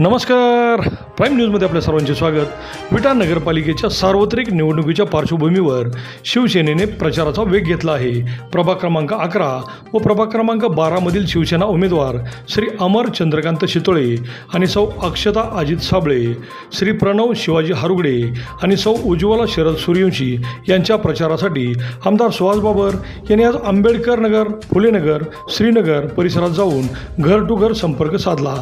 नमस्कार. प्राईम न्यूजमध्ये आपल्या सर्वांचे स्वागत. विटा नगरपालिकेच्या सार्वत्रिक निवडणुकीच्या पार्श्वभूमीवर शिवसेनेने प्रचाराचा वेग घेतला आहे. प्रभाग क्रमांक अकरा व प्रभाग क्रमांक बारामधील शिवसेना उमेदवार श्री अमर चंद्रकांत शितोळे आणि सौ अक्षता अजित साबळे श्री प्रणव शिवाजी हारुगडे आणि सौ उज्ज्वला शरद सूर्यवंशी यांच्या प्रचारासाठी आमदार सुहास बाबर यांनी आज आंबेडकर नगर फुलेनगर श्रीनगर परिसरात जाऊन घर टू घर संपर्क साधला.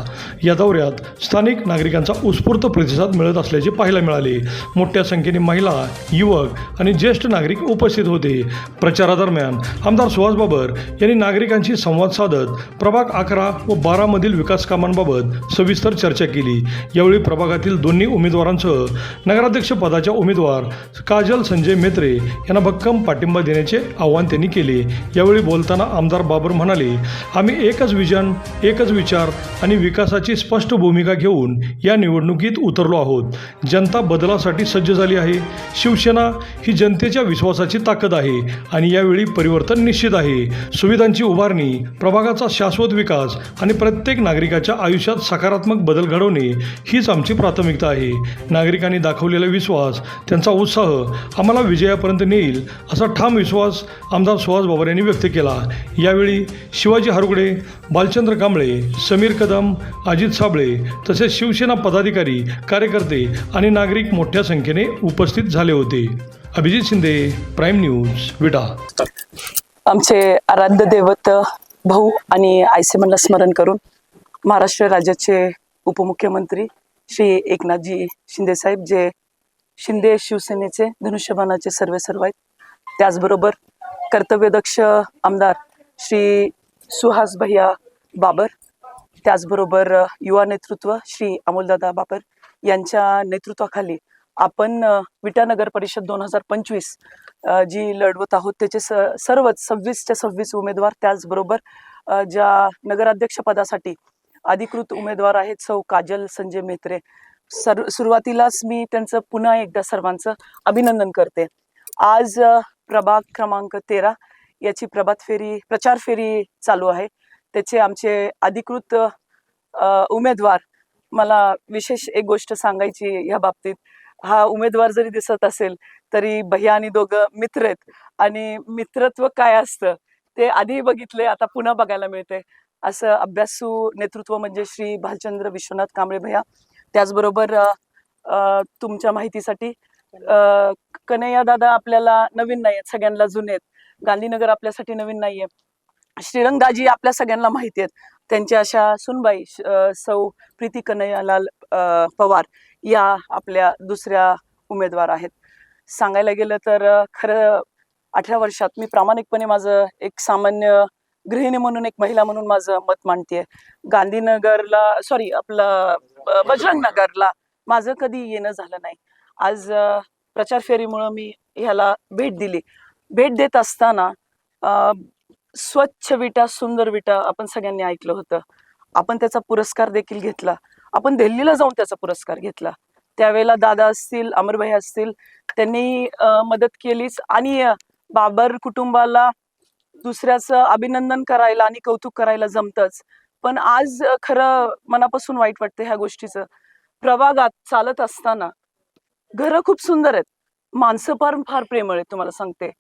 या दौऱ्यात स्थानिक नागरिकांचा उत्स्फूर्त प्रतिसाद मिळत असल्याचे पाहायला मिळाले. मोठ्या संख्येने महिला युवक आणि ज्येष्ठ नागरिक उपस्थित होते. प्रचारादरम्यान आमदार सुहास बाबर यांनी नागरिकांशी संवाद साधत प्रभाग अकरा व बारामधील विकास कामांबाबत सविस्तर चर्चा केली. यावेळी प्रभागातील दोन्ही उमेदवारांसह नगराध्यक्ष पदाच्या उमेदवार काजल संजय मेत्रे यांना भक्कम पाठिंबा देण्याचे आवाहन त्यांनी केले. यावेळी बोलताना आमदार बाबर म्हणाले आम्ही एकच विजन एकच विचार आणि विकासाची स्पष्ट भूमिका घेऊन या निवडणुकीत उतरलो आहोत. जनता बदलासाठी सज्ज झाली आहे. शिवसेना ही जनतेच्या विश्वासाची ताकद आहे आणि यावेळी परिवर्तन निश्चित आहे. सुविधांची उभारणी प्रभागाचा शाश्वत विकास आणि प्रत्येक नागरिकाच्या आयुष्यात सकारात्मक बदल घडवणे हीच आमची प्राथमिकता आहे. नागरिकांनी दाखवलेला विश्वास त्यांचा उत्साह आम्हाला विजयापर्यंत नेईल असा ठाम विश्वास आमदार सुहास बाबर यांनी व्यक्त केला. यावेळी शिवाजी हारुगडे बालचंद्र कांबळे समीर कदम अजित साबळे तसेच शिवसेना पदाधिकारी कार्यकर्ते आणि नागरिक मोठ्या संख्येने उपस्थित झाले होते. अभिजित शिंदे प्राईम न्यूज विटा आमचे आराध्य दैवत भाऊ आणि आयसेमनला स्मरण करून महाराष्ट्र राज्याचे उपमुख्यमंत्री श्री एकनाथजी शिंदेसाहेब जे शिंदे शिवसेनेचे धनुष्यबाणाचे सर्वे सर्व आहेत. त्याचबरोबर कर्तव्यदक्ष आमदार श्री सुहास भैया बाबर त्याचबरोबर युवा नेतृत्व श्री अमोलदादा बाबर यांच्या नेतृत्वाखाली आपण विटा नगर परिषद दोन हजार पंचवीस जी लढवत आहोत त्याचे स सर्वच सव्वीसच्या सव्वीस उमेदवार त्याचबरोबर ज्या नगराध्यक्षपदासाठी अधिकृत उमेदवार आहेत सौ काजल संजय मेत्रे. सर सुरुवातीलाच मी त्यांचं पुन्हा एकदा सर्वांचं अभिनंदन करते. आज प्रभाग क्रमांक तेरा याची प्रभात फेरी प्रचार फेरी चालू आहे. त्याचे आमचे अधिकृत उमेदवार मला विशेष एक गोष्ट सांगायची ह्या बाबतीत. हा उमेदवार जरी दिसत असेल तरी भैया आणि दोघं मित्र आहेत. आणि मित्रत्व काय असतं ते आधी बघितले आता पुन्हा बघायला मिळते असं अभ्यासू नेतृत्व म्हणजे श्री भालचंद्र विश्वनाथ कांबळे भैया. त्याचबरोबर तुमच्या माहितीसाठी कन्हैया दादा आपल्याला नवीन नाही आहेत सगळ्यांना जुने आहेत. गांधीनगर आपल्यासाठी नवीन नाही आहे श्रीरंगाजी आपल्या सगळ्यांना माहिती आहेत. त्यांच्या अशा सुनबाई सौ प्रीती कन्हैयालाल पवार या आपल्या दुसऱ्या उमेदवार आहेत. सांगायला गेलं तर खरं अठरा वर्षात मी प्रामाणिकपणे माझं एक सामान्य गृहिणी म्हणून एक महिला म्हणून माझं मत मांडते गांधीनगरला सॉरी आपलं बजरंग नगरला माझं कधी येणं झालं नाही. आज प्रचार फेरीमुळं मी ह्याला भेट दिली. भेट देत असताना स्वच्छ विटा सुंदर विटा आपण सगळ्यांनी ऐकलं होतं. आपण त्याचा पुरस्कार देखील घेतला. आपण दिल्लीला जाऊन त्याचा पुरस्कार घेतला. त्यावेळेला दादा असतील अमरभाई असतील त्यांनी मदत केलीच आणि बाबर कुटुंबाला दुसऱ्याचं अभिनंदन करायला आणि कौतुक करायला जमतच. पण आज खरं मनापासून वाईट वाटतं ह्या गोष्टीचं. प्रभागात चालत असताना घरं खूप सुंदर आहेत. माणसं फार फार प्रेमळ आहेत तुम्हाला सांगते.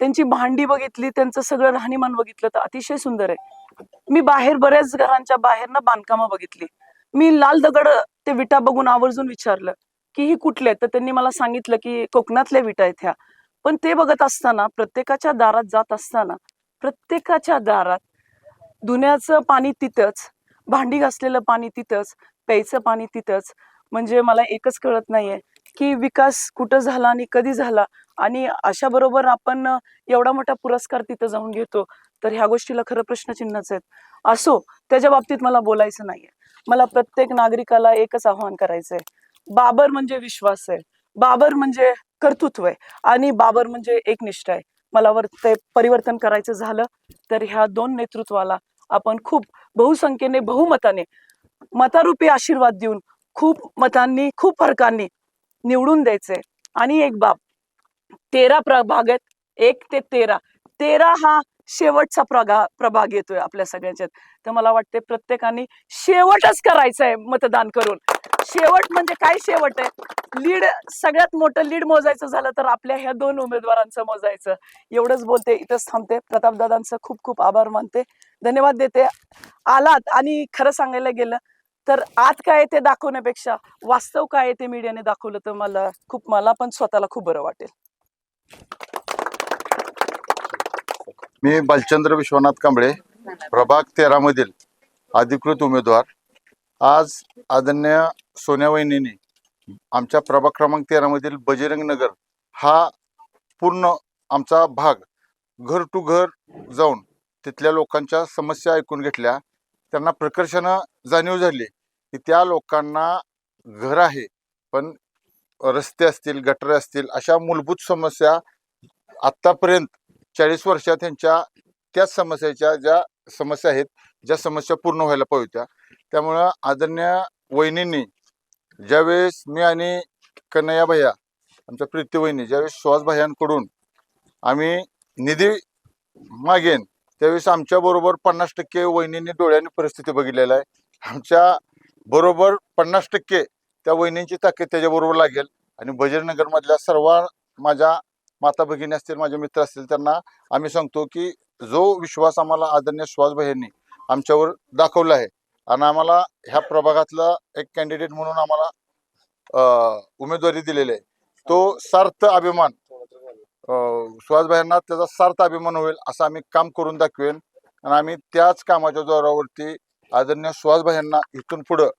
त्यांची भांडी बघितली त्यांचं सगळं राहणीमान बघितलं तर अतिशय सुंदर आहे. मी बाहेर बऱ्याच घरांच्या बाहेर ना बांधकामं बघितली. मी लाल दगड ते विटा बघून आवर्जून विचारलं की ही कुठले तर त्यांनी मला सांगितलं की कोकणातल्या विटा आहेत ह्या. पण ते बघत असताना प्रत्येकाच्या दारात जात असताना प्रत्येकाच्या दारात धुण्याचं पाणी तिथंच भांडी घासलेलं पाणी तिथंच प्यायचं पाणी तिथंच. म्हणजे मला एकच कळत नाहीये की विकास कुठं झाला आणि कधी झाला. आणि अशा बरोबर आपण एवढा मोठा पुरस्कार तिथं जाऊन घेतो तर ह्या गोष्टीला खरं प्रश्नचिन्हच आहेत. असो त्याच्या बाबतीत मला बोलायचं नाहीये. मला प्रत्येक नागरिकाला एकच आव्हान करायचंय. बाबर म्हणजे विश्वास आहे. बाबर म्हणजे कर्तृत्व आहे. आणि बाबर म्हणजे एकनिष्ठ आहे. मला ते परिवर्तन करायचं झालं तर ह्या दोन नेतृत्वाला आपण खूप बहुसंख्येने बहुमताने मतारूपी आशीर्वाद देऊन खूप मतांनी खूप फरकांनी निवडून द्यायचे आणि एक बाब तेरा प्रभाग आहेत. एक ते तेरा. तेरा हा शेवटचा प्रगा प्रभाग येतोय आपल्या सगळ्यांच्यात. तर मला वाटते प्रत्येकाने शेवटच करायचं आहे मतदान करून. शेवट म्हणजे काय शेवट आहे? लीड सगळ्यात मोठं लीड मोजायचं झालं तर आपल्या ह्या दोन उमेदवारांचं मोजायचं. एवढंच बोलते इथंच थांबते. प्रतापदादांचं खूप खूप आभार मानते. धन्यवाद देते. आलात आणि खरं सांगायला गेलं तर आत काय आहे ते दाखवण्यापेक्षा वास्तव काय आहे ते मीडियाने दाखवलं तर मला खूप मला पण स्वतःला खूप बरं वाटेल. मी बालचंद्र विश्वनाथ कांबळे प्रभाग तेरा मधील अधिकृत उमेदवार. आज आदरणीय सोन्या वहिनीने आमच्या प्रभाग क्रमांक तेरा मधील बजरंग नगर हा पूर्ण आमचा भाग घर टू घर जाऊन तिथल्या लोकांच्या समस्या ऐकून घेतल्या. त्यांना प्रकर्षानं जाणीव झाली की त्या लोकांना घर आहे पण रस्ते असतील गटर असतील अशा मूलभूत समस्या आत्तापर्यंत चाळीस वर्षात त्यांच्या त्याच समस्याच्या ज्या समस्या आहेत ज्या समस्या पूर्ण व्हायला पाहिजे होत्या. त्यामुळं आदरणीय वहिनींनी ज्यावेळेस मी आणि कन्हैया भैया आमच्या प्रीती वहिनी ज्यावेळेस सुहास भैयांकडून आम्ही निधी मागेन त्यावेळेस आमच्याबरोबर पन्नास टक्के वहिनींनी डोळ्यांनी परिस्थिती बघितलेलं आहे. आमच्या बरोबर पन्नास टक्के त्या वहिनींची ताकद त्याच्याबरोबर लागेल. आणि बजरनगरमधल्या सर्व माझ्या माता भगिनी असतील माझे मित्र असतील त्यांना आम्ही सांगतो की जो विश्वास आम्हाला आदरणीय सुहास यांनी आमच्यावर दाखवला आहे आणि आम्हाला ह्या प्रभागातला एक कॅन्डिडेट म्हणून आम्हाला उमेदवारी दिलेली आहे तो सार्थ अभिमान अं, सुहासभाईंना त्याचा सार्थ अभिमान होईल असं आम्ही काम करून दाखवेन. आणि आम्ही त्याच कामाच्या जोरावरती आदरणीय सुहासभाईंना इथून पुढं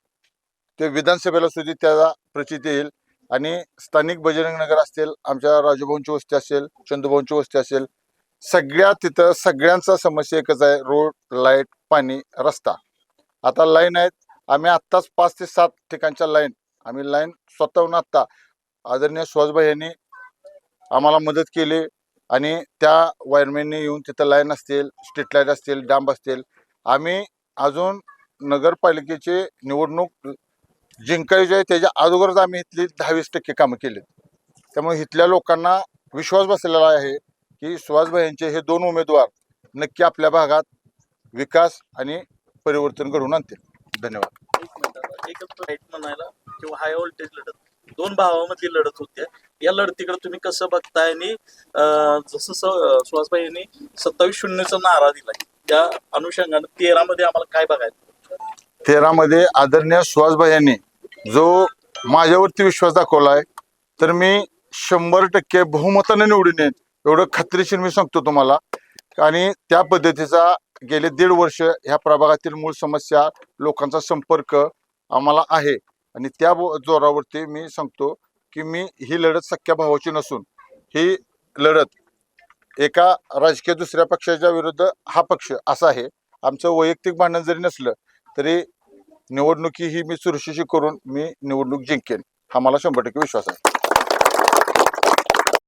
ते विधानसभेला सुद्धा त्याचा प्रचिती येईल. आणि स्थानिक बजरंग नगर असतील आमच्या राजूभाऊंची वस्ती असेल चंदूभाऊंची वस्ती असेल सगळ्या तिथं सगळ्यांचा समस्या एकच आहे रोड लाइट पाणी रस्ता. आता लाईन आहेत आम्ही आत्ताच पाच ते सात ठिकाणच्या लाईन आम्ही लाईन स्वतःहून आत्ता आदरणीय सुहासभाई यांनी आम्हाला मदत केली आणि त्या वायरमॅनने येऊन तिथं लाईन असतील स्ट्रीट लाइट असतील डांब असतील आम्ही अजून नगरपालिकेची निवडणूक जिंकायची आहे त्याच्या अगोदरच आम्ही इथली दहावीस टक्के कामं केली त्यामुळे इथल्या लोकांना विश्वास बसलेला आहे की सुहासभाई यांचे हे दोन उमेदवार नक्की आपल्या भागात विकास आणि परिवर्तन घडवून आणतील. धन्यवाद. एक म्हणायला किंवा हाय व्होल्टेज लढत. दोन भावामधली लढत होत्या या लढतीकडे तुम्ही कसं बघताय आणि जसं सुहासभाई यांनी सत्तावीस शून्यचा नारा दिलाय त्या अनुषंगाने तेरा मध्ये आम्हाला काय बघायचं? तेरामध्ये आदरणीय सुहासभाई यांनी जो माझ्यावरती विश्वास दाखवलाय तर मी शंभर टक्के बहुमताने निवडून येईन. एवढं खात्रीशीर मी सांगतो तुम्हाला. आणि त्या पद्धतीचा गेले दीड वर्ष ह्या प्रभागातील मूळ समस्या लोकांचा संपर्क आम्हाला आहे. आणि त्या जोरावरती मी सांगतो की मी ही लढत सख्या भावाची नसून ही लढत एका राजकीय दुसऱ्या पक्षाच्या विरुद्ध हा पक्ष असा आहे. आमचं वैयक्तिक भांडण जरी नसलं तरी निवडणुकी ही मी चुरशीशी करून मी निवडणूक जिंकेन. हा मला शंभर टक्के विश्वास आहे.